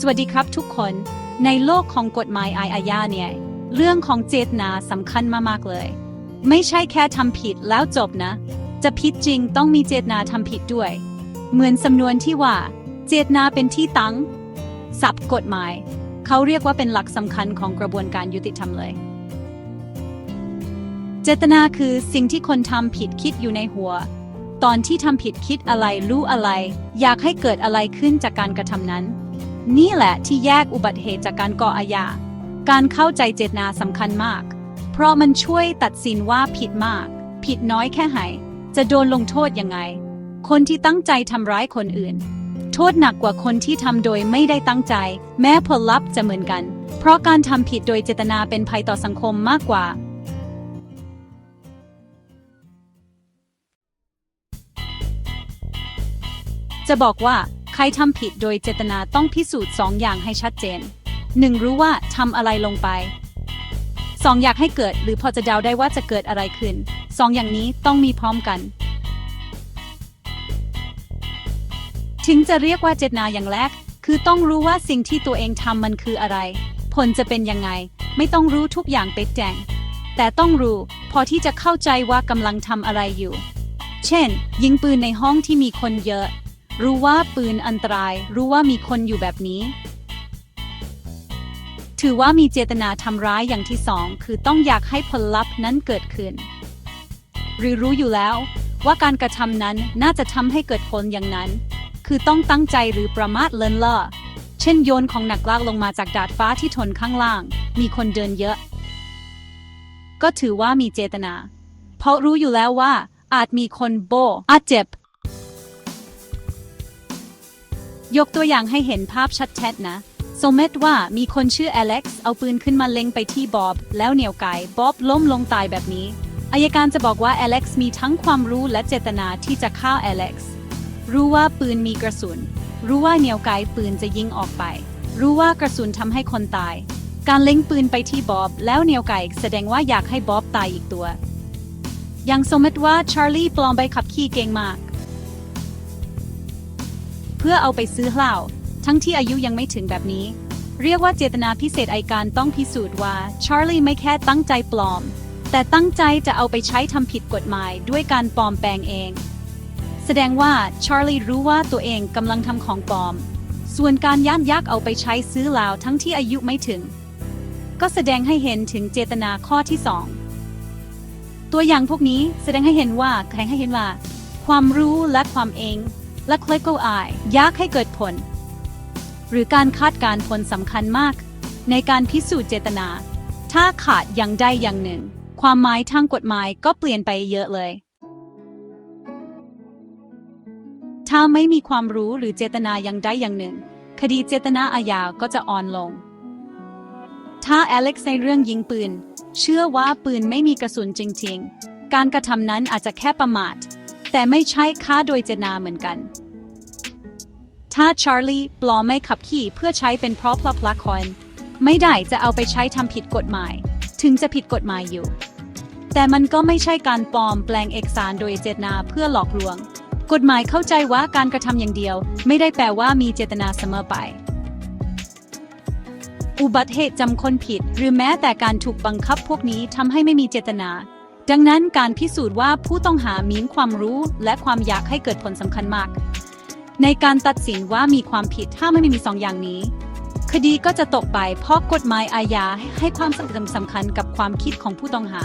สวัสดีครับทุกคน ในโลกของกฎหมายอาญาเนี่ย เรื่องของเจตนาสำคัญมากๆเลย ไม่ใช่แค่ทำผิดแล้วจบนะ จะผิดจริงต้องมีเจตนาทำผิดด้วย เหมือนสำนวนที่ว่า เจตนาเป็นที่ตั้งศัพท์กฎหมาย เขาเรียกว่าเป็นหลักสำคัญของกระบวนการยุติธรรมเลย เจตนาคือสิ่งที่คนทำผิดคิดอยู่ในหัว ตอนที่ทำผิดคิดอะไรรู้อะไร อยากให้เกิดอะไรขึ้นจากการกระทำนั้น นี่แหละที่แยกอุบัติเหตุจากการก่ออาญา การเข้าใจเจตนาสำคัญมาก เพราะมันช่วยตัดสินว่าผิดมาก ผิดน้อยแค่ไหน จะโดนลงโทษยังไง คนที่ตั้งใจทำร้ายคนอื่น โทษหนักกว่าคนที่ทำโดยไม่ได้ตั้งใจ แม้ผลลัพธ์จะเหมือนกัน เพราะการทำผิดโดยเจตนาเป็นภัยต่อสังคมมากกว่าจะบอกว่า ครทำผิดโดยเจตนาต้องพิสูจน์สองอย่างให้ชัดเจน 1. รู้ว่าทำอะไรลงไป 2. อยากให้เกิดหรือพอจะเดาได้ว่าจะเกิดอะไรขึ้น2อย่างนี้ต้องมีพร้อมกัน ถึงจะเรียกว่าเจตนาอย่างแรก คือต้องรู้ว่าสิ่งที่ตัวเองทำมันคืออะไร ผลจะเป็นยังไง ไม่ต้องรู้ทุกอย่างเป๊ะแจงแต่ต้องรู้ พอที่จะเข้าใจว่ากำลังทำอะไรอยู่ เช่น ยิงปืนในห้องที่มีคนเยอะ รู้ว่าปืนอันตราย รู้ว่ามีคนอยู่แบบนี้ ถือว่ามีเจตนาทำร้ายอย่างที่สองคือต้องอยากให้ผลลัพธ์นั้นเกิดขึ้น หรือรู้อยู่แล้วว่าการกระทำนั้นน่าจะทำให้เกิดผลอย่างนั้น คือต้องตั้งใจหรือประมาทเลินเล่อเช่นโยนของหนักลากลงมาจากดาดฟ้าที่ทนข้างล่าง มีคนเดินเยอะ ก็ถือว่ามีเจตนา เพราะรู้อยู่แล้วว่าอาจมีคนโบอาจเจ็บ ยกตัวอย่างให้เห็นภาพชัดๆนะ สมมติว่ามีคนชื่ออเล็กซ์เอาปืนขึ้นมาเล็งไปที่บ๊อบ แล้วเหนี่ยวไกบ๊อบล้มลงตายแบบนี้ อายการจะบอกว่าอเล็กซ์มีทั้งความรู้และเจตนาที่จะฆ่าอเล็กซ์ รู้ว่าปืนมีกระสุน รู้ว่าเหนี่ยวไกปืนจะยิงออกไป รู้ว่ากระสุนทำให้คนตาย การเล็งปืนไปที่บ๊อบ แล้วเหนี่ยวไกแสดงว่าอยากให้บ๊อบตายอีกตัว อย่างสมมติว่าชาร์ลีปลอมใบขับขี่เก่งมาก เพื่อเอาไปซื้อเหล้าทั้งที่อายุยังไม่ถึงแบบนี้ เรียกว่าเจตนาพิเศษไอการต้องพิสูจน์ว่าชาร์ลีไม่แค่ตั้งใจปลอม แต่ตั้งใจจะเอาไปใช้ทำผิดกฎหมายด้วยการปลอมแปลงเอง แสดงว่าชาร์ลีรู้ว่าตัวเองกำลังทำของปลอม ส่วนการย่านยักเอาไปใช้ซื้อเหล้าทั้งที่อายุไม่ถึง ก็แสดงให้เห็นถึงเจตนาข้อที่สองตัวอย่างพวกนี้แสดงให้เห็นว่าแสดงให้เห็นว่า ความรู้และความเอง และเคลโกอายยากให้เกิดผล หรือการคาดการณ์ผลสำคัญมาก ในการพิสูจน์เจตนา ถ้าขาดอย่างใดอย่างหนึ่ง ความหมายทางกฎหมายก็เปลี่ยนไปเยอะเลย ถ้าไม่มีความรู้หรือเจตนาอย่างใดอย่างหนึ่ง คดีเจตนาอาญาก็จะอ่อนลง ถ้าอเล็กซ์ในเรื่องยิงปืน เชื่อว่าปืนไม่มีกระสุนจริง ๆ การกระทำนั้นอาจจะแค่ประมาท แต่ไม่ใช่ฆ่าโดยเจตนาเหมือนกัน ถ้าชาร์ลีปลอมไม่ขับขี่เพื่อใช้เป็นเพราะพลับละคร ไม่ได้จะเอาไปใช้ทำผิดกฎหมาย ถึงจะผิดกฎหมายอยู่ แต่มันก็ไม่ใช่การปลอมแปลงเอกสารโดยเจตนาเพื่อหลอกลวง กฎหมายเข้าใจว่าการกระทำอย่างเดียว ไม่ได้แปลว่ามีเจตนาเสมอไปอุบัติเหตุจำคนผิด หรือแม้แต่การถูกบังคับพวกนี้ทำให้ไม่มีเจตนา ดังนั้นการพิสูจน์ว่าผู้ต้องหามีความรู้และความอยากให้เกิดผลสำคัญมาก ในการตัดสินว่ามีความผิดถ้าไม่มีสองอย่างนี้ คดีก็จะตกไปเพราะกฎหมายอาญาให้ความสำคัญกับความคิดของผู้ต้องหา